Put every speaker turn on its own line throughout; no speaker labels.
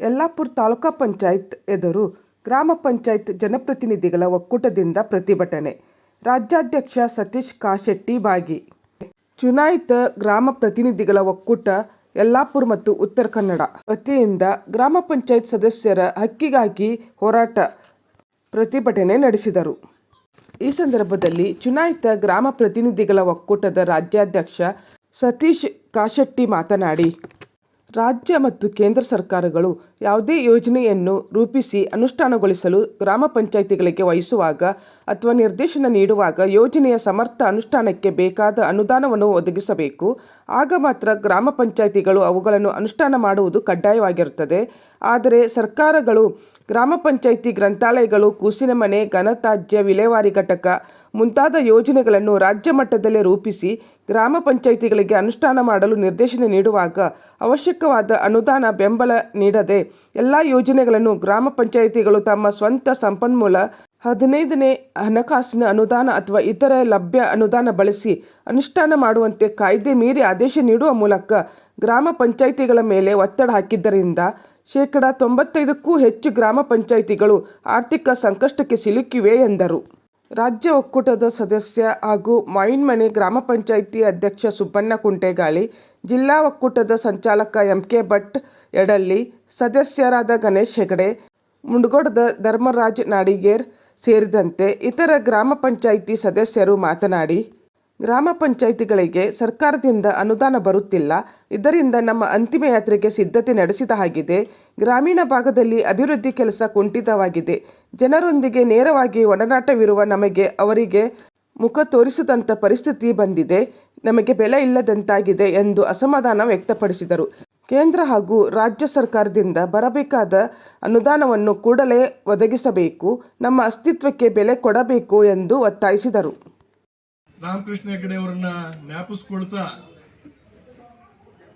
ಯಲ್ಲಾಪುರ ತಾಲೂಕಾ ಪಂಚಾಯತ್ ಎದುರು ಗ್ರಾಮ ಪಂಚಾಯತ್ ಜನಪ್ರತಿನಿಧಿಗಳ ಒಕ್ಕೂಟದಿಂದ ಪ್ರತಿಭಟನೆ. ರಾಜ್ಯಾಧ್ಯಕ್ಷ ಸತೀಶ್ ಕಾಶೆಟ್ಟಿ ಭಾಗಿ. ಚುನಾಯಿತ ಗ್ರಾಮ ಪ್ರತಿನಿಧಿಗಳ ಒಕ್ಕೂಟ ಯಲ್ಲಾಪುರ ಮತ್ತು ಉತ್ತರ ಕನ್ನಡ ವತಿಯಿಂದ ಗ್ರಾಮ ಪಂಚಾಯತ್ ಸದಸ್ಯರ ಹಕ್ಕಿಗಾಗಿ ಹೋರಾಟ ಪ್ರತಿಭಟನೆ ನಡೆಸಿದರು. ಈ ಸಂದರ್ಭದಲ್ಲಿ ಚುನಾಯಿತ ಗ್ರಾಮ ಪ್ರತಿನಿಧಿಗಳ ಒಕ್ಕೂಟದ ರಾಜ್ಯಾಧ್ಯಕ್ಷ ಸತೀಶ್ ಕಾಶೆಟ್ಟಿ ಮಾತನಾಡಿ ರಾಜ್ಯ ಮತ್ತು ಕೇಂದ್ರ ಸರ್ಕಾರಗಳು ಯಾವುದೇ ಯೋಜನೆಯನ್ನು ರೂಪಿಸಿ ಅನುಷ್ಠಾನಗೊಳಿಸಲು ಗ್ರಾಮ ಪಂಚಾಯಿತಿಗಳಿಗೆ ವಹಿಸುವಾಗ ಅಥವಾ ನಿರ್ದೇಶನ ನೀಡುವಾಗ ಯೋಜನೆಯ ಸಮರ್ಥ ಅನುಷ್ಠಾನಕ್ಕೆ ಬೇಕಾದ ಅನುದಾನವನ್ನು ಒದಗಿಸಬೇಕು. ಆಗ ಮಾತ್ರ ಗ್ರಾಮ ಪಂಚಾಯಿತಿಗಳು ಅವುಗಳನ್ನು ಅನುಷ್ಠಾನ ಮಾಡುವುದು ಕಡ್ಡಾಯವಾಗಿರುತ್ತದೆ. ಆದರೆ ಸರ್ಕಾರಗಳು, ಗ್ರಾಮ ಪಂಚಾಯಿತಿ ಗ್ರಂಥಾಲಯಗಳು, ಕೂಸಿನ ಮನೆ, ಘನತ್ಯಾಜ್ಯ, ವಿಲೇವಾರಿ ಘಟಕ ಮುಂತಾದ ಯೋಜನೆಗಳನ್ನು ರಾಜ್ಯ ಮಟ್ಟದಲ್ಲೇ ರೂಪಿಸಿ ಗ್ರಾಮ ಪಂಚಾಯಿತಿಗಳಿಗೆ ಅನುಷ್ಠಾನ ಮಾಡಲು ನಿರ್ದೇಶನ ನೀಡುವಾಗ ಅವಶ್ಯಕವಾದ ಅನುದಾನ ಬೆಂಬಲ ನೀಡದೆ ಎಲ್ಲ ಯೋಜನೆಗಳನ್ನು ಗ್ರಾಮ ಪಂಚಾಯಿತಿಗಳು ತಮ್ಮ ಸ್ವಂತ ಸಂಪನ್ಮೂಲ ಹದಿನೈದನೇ ಹಣಕಾಸಿನ ಅನುದಾನ ಅಥವಾ ಇತರ ಲಭ್ಯ ಅನುದಾನ ಬಳಸಿ ಅನುಷ್ಠಾನ ಮಾಡುವಂತೆ ಕಾಯ್ದೆ ಮೀರಿ ಆದೇಶ ನೀಡುವ ಮೂಲಕ ಗ್ರಾಮ ಪಂಚಾಯಿತಿಗಳ ಮೇಲೆ ಒತ್ತಡ ಹಾಕಿದ್ದರಿಂದ ಶೇಕಡ ತೊಂಬತ್ತೈದಕ್ಕೂ ಹೆಚ್ಚು ಗ್ರಾಮ ಪಂಚಾಯಿತಿಗಳು ಆರ್ಥಿಕ ಸಂಕಷ್ಟಕ್ಕೆ ಸಿಲುಕಿವೆ ಎಂದರು. ರಾಜ್ಯ ಒಕ್ಕೂಟದ ಸದಸ್ಯ ಹಾಗೂ ಮಾವಿನಮನೆ ಗ್ರಾಮ ಪಂಚಾಯಿತಿ ಅಧ್ಯಕ್ಷ ಸುಬ್ಬಣ್ಣ ಕುಂಟೆಗಾಳಿ, ಜಿಲ್ಲಾ ಒಕ್ಕೂಟದ ಸಂಚಾಲಕ ಎಂ ಕೆ ಭಟ್ ಯಡಳ್ಳಿ, ಸದಸ್ಯರಾದ ಗಣೇಶ್ ಹೆಗಡೆ, ಮುಂಡಗೋಡದ ಧರ್ಮರಾಜ್ ನಾಡಿಗೇರ್ ಸೇರಿದಂತೆ ಇತರ ಗ್ರಾಮ ಪಂಚಾಯಿತಿ ಸದಸ್ಯರು ಮಾತನಾಡಿ, ಗ್ರಾಮ ಪಂಚಾಯಿತಿಗಳಿಗೆ ಸರ್ಕಾರದಿಂದ ಅನುದಾನ ಬರುತ್ತಿಲ್ಲ. ಇದರಿಂದ ನಮ್ಮ ಅಂತಿಮ ಯಾತ್ರೆಗೆ ಸಿದ್ಧತೆ ನಡೆಸಿದ ಹಾಗಿದೆ. ಗ್ರಾಮೀಣ ಭಾಗದಲ್ಲಿ ಅಭಿವೃದ್ಧಿ ಕೆಲಸ ಕುಂಠಿತವಾಗಿದೆ. ಜನರೊಂದಿಗೆ ನೇರವಾಗಿ ಒಡನಾಟವಿರುವ ನಮಗೆ ಅವರಿಗೆ ಮುಖ ತೋರಿಸದಂಥ ಪರಿಸ್ಥಿತಿ ಬಂದಿದೆ. ನಮಗೆ ಬೆಲೆ ಇಲ್ಲದಂತಾಗಿದೆ ಎಂದು ಅಸಮಾಧಾನ ವ್ಯಕ್ತಪಡಿಸಿದರು. ಕೇಂದ್ರ ಹಾಗೂ ರಾಜ್ಯ ಸರ್ಕಾರದಿಂದ ಬರಬೇಕಾದ ಅನುದಾನವನ್ನು ಕೂಡಲೇ ಒದಗಿಸಬೇಕು, ನಮ್ಮ ಅಸ್ತಿತ್ವಕ್ಕೆ ಬೆಲೆ ಕೊಡಬೇಕು ಎಂದು ಒತ್ತಾಯಿಸಿದರು.
ರಾಮಕೃಷ್ಣ ಹೆಗಡೆ ಅವರನ್ನ ಜ್ಞಾಪಿಸ್ಕೊಳ್ತಾ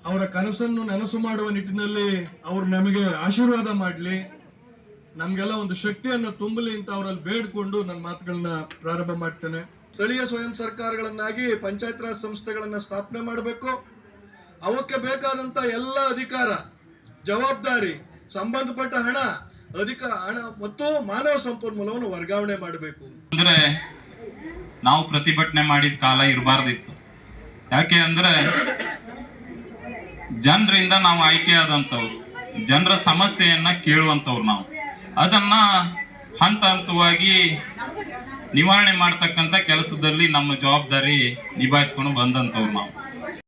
ಅವರ ಕನಸನ್ನು ನನಸು ಮಾಡುವ ನಿಟ್ಟಿನಲ್ಲಿ ಅವರು ನಮಗೆ ಆಶೀರ್ವಾದ ಮಾಡಲಿ, ನಮಗೆಲ್ಲ ಒಂದು ಶಕ್ತಿಯನ್ನು ತುಂಬಲಿ ಅಂತ ಅವರಲ್ಲಿ ಬೇಡ್ಕೊಂಡು ನನ್ನ ಮಾತುಗಳನ್ನ ಪ್ರಾರಂಭ ಮಾಡ್ತೇನೆ. ಸ್ಥಳೀಯ ಸ್ವಯಂ ಸರ್ಕಾರಗಳನ್ನಾಗಿ, ಪಂಚಾಯತ್ ರಾಜ್ ಸಂಸ್ಥೆಗಳನ್ನ ಸ್ಥಾಪನೆ ಮಾಡಬೇಕು. ಅವಕ್ಕೆ ಬೇಕಾದಂತ ಎಲ್ಲ ಅಧಿಕಾರ, ಜವಾಬ್ದಾರಿ, ಸಂಬಂಧಪಟ್ಟ ಹಣ, ಅಧಿಕ ಹಣ ಮತ್ತು ಮಾನವ ಸಂಪನ್ಮೂಲವನ್ನು ವರ್ಗಾವಣೆ ಮಾಡಬೇಕು.
ಅಂದ್ರೆ ನಾವು ಪ್ರತಿಭಟನೆ ಮಾಡಿದ ಕಾಲ ಇರಬಾರ್ದಿತ್ತು. ಯಾಕೆ ಅಂದ್ರೆ ಜನರಿಂದ ನಾವು ಆಯ್ಕೆ ಆದಂಥವ್ರು, ಜನರ ಸಮಸ್ಯೆಯನ್ನ ಕೇಳುವಂಥವ್ರು ನಾವು. ಅದನ್ನ ಹಂತ ಹಂತವಾಗಿ ನಿವಾರಣೆ ಮಾಡ್ತಕ್ಕಂಥ ಕೆಲಸದಲ್ಲಿ ನಮ್ಮ ಜವಾಬ್ದಾರಿ ನಿಭಾಯಿಸ್ಕೊಂಡು ಬಂದಂಥವ್ರು ನಾವು.